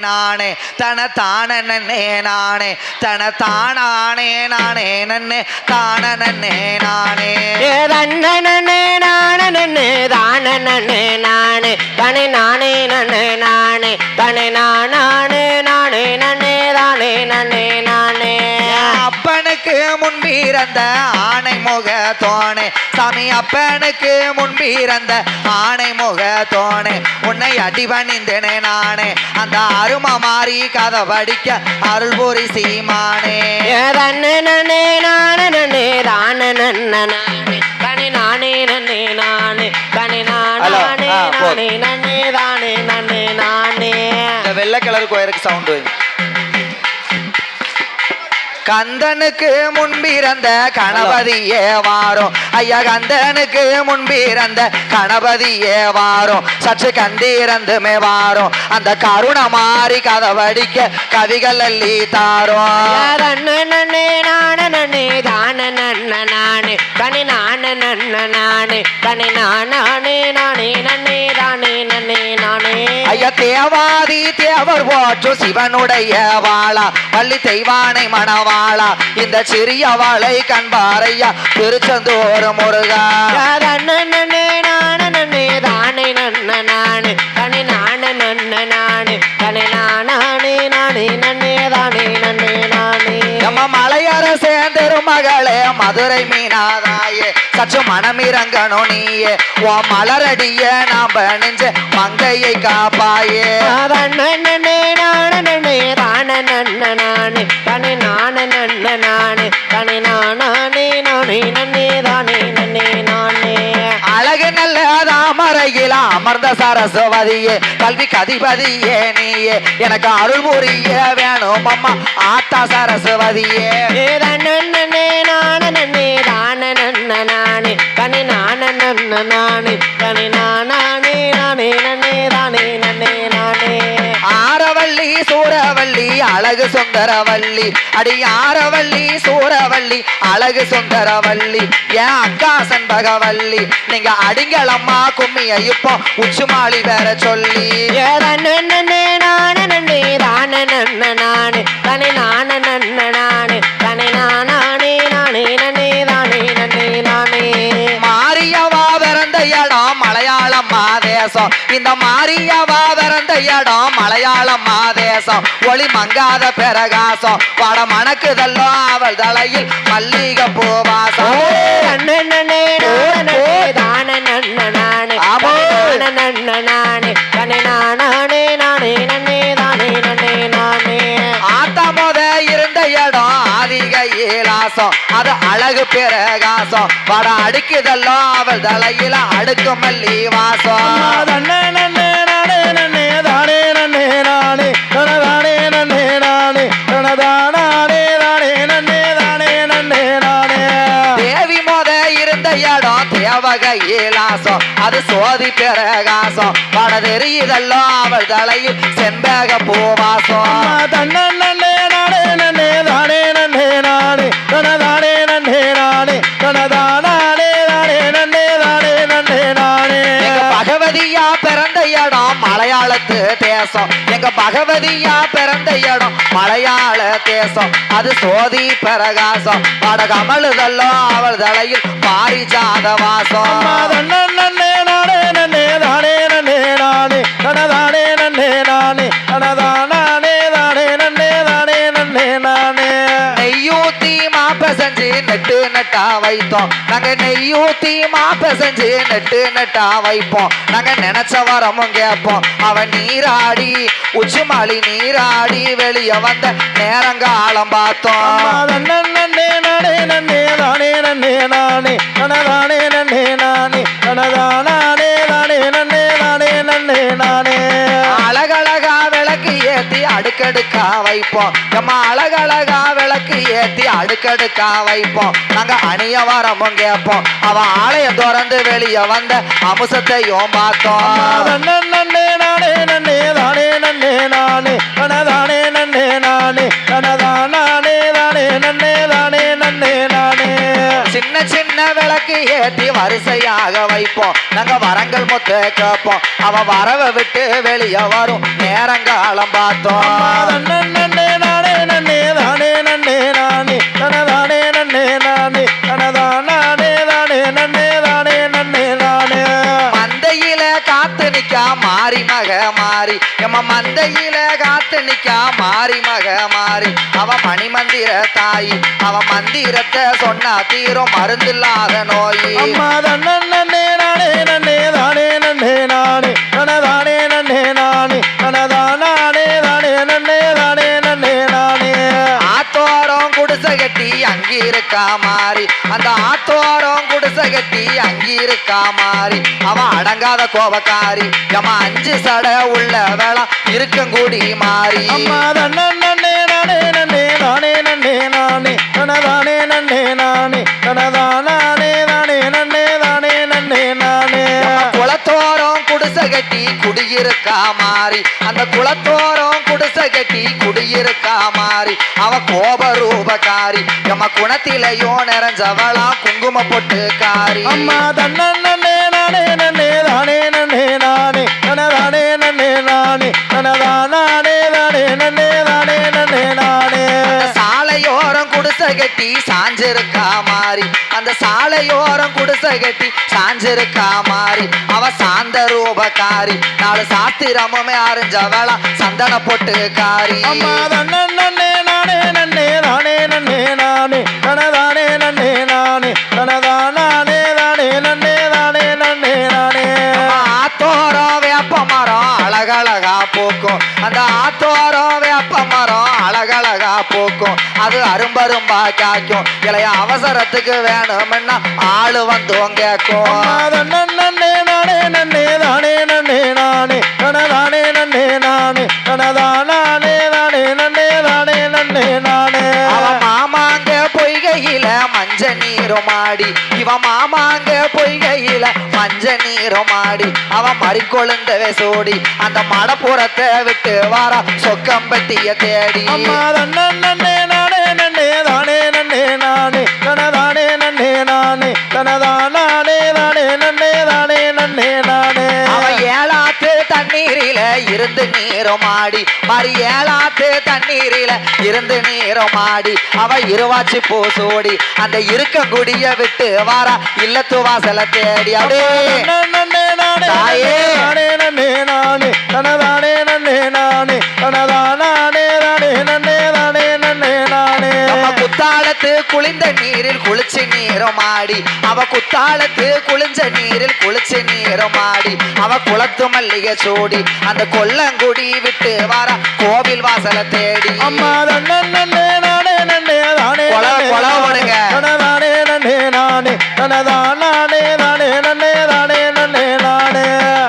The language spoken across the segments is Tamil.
நானே தன தானே நானே தன தானானே நானே நன்னே தானே நானே. ஏதன்னே நானே தானே நானே தனி நானே நன்னே நானே தனி நானே அப்பனுக்கு முன்பிறந்த ஆணை முக தோணே. சாமி அப்பனுக்கு முன்பிறந்த ஆணை முக தோணே. உன்னை அடிபணிந்தேனே நானே. அந்த அரும மாறி கதை படிக்க அருள் புரி சீமானே. நானே நானே. நானே நானே. நானே நானே. நானே நன்னே தானே நன்னே நானே. இந்த வெள்ளை கலர் கோயருக்கு சவுண்டு கந்தனுக்கு முன்பிறந்த கணபதியே வாரும் ஐயா கந்தனுக்கு முன்பிறந்த கணபதியே வாரும் சற்று கண்டிறந்துமே வாரும் அந்த கருண மாறி கதை படிக்க கவிகள் அள்ளி தாரும் நன்னே நானே தானே நானே தனி நானே நானே தனி நானே நானே நன்னே தானே நன்னே நானே ஐயா தேவாதி தேவர் போற்றும் சிவனுடைய வாளா. பள்ளி தெய்வானை மணவாளா இந்த சிறிய வாளை கண்பாரையா திருச்செந்தூர் முருகா. நன்னே நானே தானே நன்ன நானே நானே மகளே மதுரை மீனாதாயே சற்று மனமிறங்கணும் நீயே ஓ மலரடிய நாம் நெஞ்ச மங்கையை காப்பாயே நன்னே நன்னே நானே நன்னே தானே நன்ன நானே தனி நானே நன்ன நானே தனி நானே நானே நன்னே தானே தாமரையில் அமர்ந்த சரஸ்வதியே கல்வி கதிபதியே நீயே. எனக்கு அருள் புரிய வேணும் அம்மா. ஆத்தா சரஸ்வதியே. நானே நன்ன நானே. தனி நானே நானே தனி நானே நானே நன்னே தானே நன்னே நானே. ஆரவள்ளி சூரவள்ளி அழகு சுந்தரவள்ளி. அடி ஆரவள்ளி சூரவள்ளி அழகு சுந்தரவள்ளி என் அக்கா சண்பகவல்லி நீங்க அடிங்களம்மா கும்மிய இப்போ உச்சுமாளி வேற சொல்லி. நன்னே நானே நன்னே தானே நன்ன நானே நானே நானே நானே இடம் மலையாளம் மாதேசம். இந்த மாரியவா பிறந்த இடம் மலையாளம் மாதேசம். ஒளி மங்காத பிரகாசம். வட மணக்குதல்லோ அவள் தலையில் மல்லிகை பூவாசம். நானே. நானே நானே. ஆதிக ஏலாசம் அது அழகு பிரகாசம். வட அடுக்குதல்லோ அவள் தலையில அடுக்கு மல்லி வாசம். ஏலாசம் அது சோதி பிரகாசம். வட தெரியுதல்லோ அவள் தலையில் செண்பக பூவாசம். தன்னே பிறந்த இடம் மலையாளத்து தேசம். எங்க பகவதியா பிறந்த இடம் மலையாள தேசம். அது சோதி பிரகாசம். பட கமழுதல்லோ அவள் தலையில் பாரிஜாத வாசம். நானே நானே நானே நானே நானே நன்னே நானே தனதானே நானே. நட்டா வைத்தோம் நாங்க நெய்யூத்தி மாப்ப செஞ்சு நட்டு நட்டா வைப்போம். நாங்க நினைச்ச வரமும் கேட்போம். அவன் நீராடி உச்சி மாலி நீராடி வெளிய வந்த நேரங்காலம் பார்த்தோம். நானே நானே நானே நன்னே நானே அடுக்கடுக்கா வைப்போம். நம்ம அழகழகா விளக்கு ஏத்தி அடுக்கடுக்கா வைப்போம். நாங்க அணிய வரமும் கேட்போம். அவன் ஆலயம் திறந்து வெளிய வந்த அம்சத்தையும் பார்த்தோம். நன்னே நானே நன்னே தானே நன்னே நானே தனதானே நன்னே நானே தானே நன்னே தானே நன்னே நானே. சின்ன சின்ன விளக்கு ஏற்றி வரிசையாக வைப்போம். நாங்க வரங்கள் மொத்த கேட்போம். அவன் வரவை விட்டு வெளியே வரும். நேரங்காலம் பார்த்தோம். எம்ம மந்தையில காத்து நிக்கா. மாறி மக மாறி. அவ மணிமந்திர தாயி. அவ மந்திரத்தை சொன்னா தீரும் மருந்தில்லாத நோயி. அம்மா தன்னே நானே நன்னே தானே நன்னே நானே. தனதானே நன்னே நானே. தனதானே தானே நன்னே தானே நன்னே நானே. ஆத்தோரம் குடிசை கட்டி அங்கி இருக்கா மாறி. அந்த ஆத்தோரம் கட்டி அங்கிருக்கா மாறி. அவன் அடங்காத கோபக்காரி. நம்ம அஞ்சு சட உள்ள வேளா இருக்கங்கூடி மாறி. அம்மா தன்னே நானே நன்னே நானே நன்னே நானே. நானே நன்னே நானே. தனதானே கட்டி குடியிருக்கா மாறி. அந்த குளத்தோரம் குடிசை கட்டி குடியிருக்கா மாறி. அவ கோப ரூபக்காரி நம்ம குணத்திலையும் நிறைஞ்சவளா குங்கும பொட்டு காரி அம்மா தன்னே நானே நன்னே தானே நன்னே நானே. தனதானே நன்னே நானே. தனதானே தானே நன்னே தானே. குடிசை கட்டி சாஞ்சிருக்கா மாறி. அந்த சாலையோரம் குடிசை கட்டி சாஞ்சிருக்கா மாறி. அவ சாந்த ரூபக்காரி. நாலு சாத்திரமுமே அறிஞ்சவளா சந்தன போட்டு காரி அம்மா தன்னே நானே நன்னே நன்னே நானே. பூக்கும் அது அரும்பரும்பா காய்க்கும் இளைய அவசரத்துக்கு வேணும்னா ஆளு வந்து கேட்கும் நானே நானே நானே நானே நானே நன்னே நானே நானே நீரும் ஆடி இவ மாமாங்க பொய்கையில மஞ்ச நீரும் ஆடி அவ மறிக்கொழுந்தவே சோடி அந்த மடப்புறத்தை விட்டு வாரா சொக்கம்பட்டிய தேடி. அம்மா நானே நன்னே இருந்து நீரும் ஆடி ஏழாத்து தண்ணீரில இருந்து நீரும் ஆடி அவ இருவாச்சி பூசோடி அந்த இருக்க குடிய விட்டு வாரா இல்லத்து வாசல தேடி அப்படியே நன்னே நானே நானே நானே நானே நானே குளிந்த நீரில் குளிச்சு நீரும் ஆடி அவ குத்தாலத்து குளிஞ்ச நீரில் குளிச்சு நீரும் ஆடி அவ குளத்து மல்லிகை சூடி. அந்த கொல்லங்குடி விட்டு வர கோவில் வாசல தேடி. அம்மா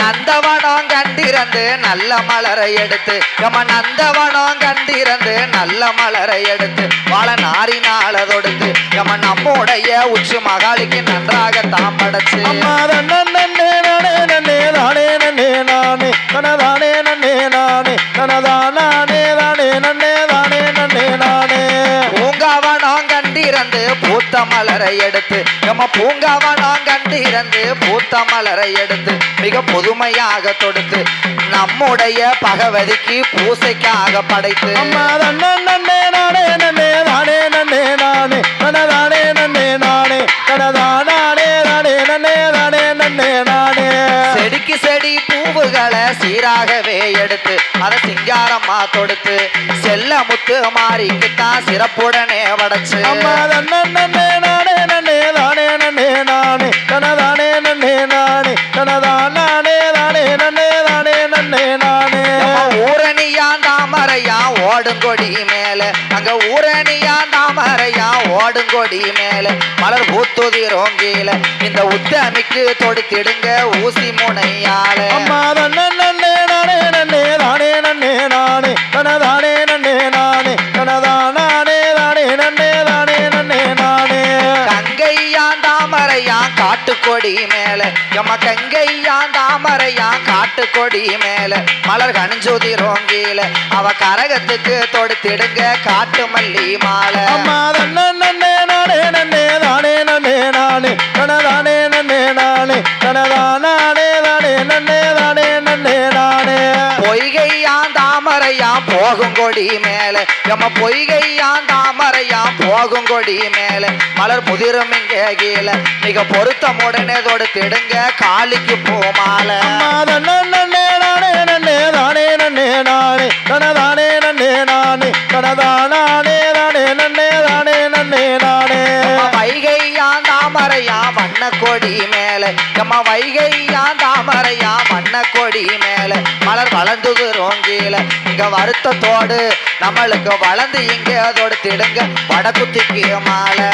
நந்தவனம் கண்டிரந்து நல்ல மலரை எடுத்து. நம்ம நந்தவனம் கண்டிரந்து நல்ல மலரை எடுத்து. வாழ நாரி தொடுத்து நம்ம நம்முடைய உச்சி மகாளிக்கு நன்றாக தாம் படைச்சு அம்மா தன்னே நன்னே நானே நன்னே தானே நன்னே நானே தனதானே நன்னே நானே தனதானே தானே நன்னே தானே நன்னே நானே. பூங்காவனம் கண்டிரந்து பூத்த மலரை எடுத்து நம்ம பூங்காவனம் கண்டிரந்து பூத்த மலரை எடுத்து மிக புதுமையாக தொடுத்து நம்முடைய பகவதிக்கு பூசைக்காக படைத்து. அம்மா நன்னே நானே நன்னே தானே நன்னே நானே தனதானே நன்னே நானே தனதானே தானே நன்னே தானே நன்னே நானே செடிக்கு செடி பூவுகளை சீராகவே எடுத்து அதை சிங்காரமா தொடுத்து செல்ல முத்து மாறிக்கு தான் சிறப்புடனே வடைச்சு அம்மா தன்னே நன்னே நானே நன்னே தானே நன்னே நானே தனதானே நன்னே நானே தனதானே தானே நன்னே தானே நன்னே நானே நம்ம ஊரணியா தாமரையா ஓடுங்கொடி மேல அங்க ஊரணியா தாமரையா ஓடுங்கொடி மேல மலர் பூத்துதிரும் கீழ இந்த உத்தமிக்கு தொடுத்திடுங்க ஊசி முனையாலே. அம்மா தன்னே நன்னே நானே நன்னே நன்னே நானே காட்டுக்கொடி மேல. எம்ம கங்கையா தாமரையா காட்டுக்கொடி மேல. மலர் கணிஞ்சுதிரும் கீழ அவ கரகத்துக்கு தொடுத்திடுங்க காட்டு மல்லி மாலை. அம்மா தாமரையான் போகும் கொடி மேல. எம்ம பொய்கையான் தாமரையான் போகும் கொடி மேல. மலர் முதிரும் இங்க கீழே. மிக பொருத்தமுடனே தொடுத்திடுங்க காளிக்கு பூமால. வைகையான் தாமரையான் வண்ண கொடி மேல. நம்ம வைகையா தாமரையா வண்ண கொடி மேல. மலர் வளர்ந்துகிறோம் கீழே. இங்க வருத்தத்தோடு நம்மளுக்கு வளர்ந்து இங்க அதோடு திடுங்க. வட குத்திக்கு மாலை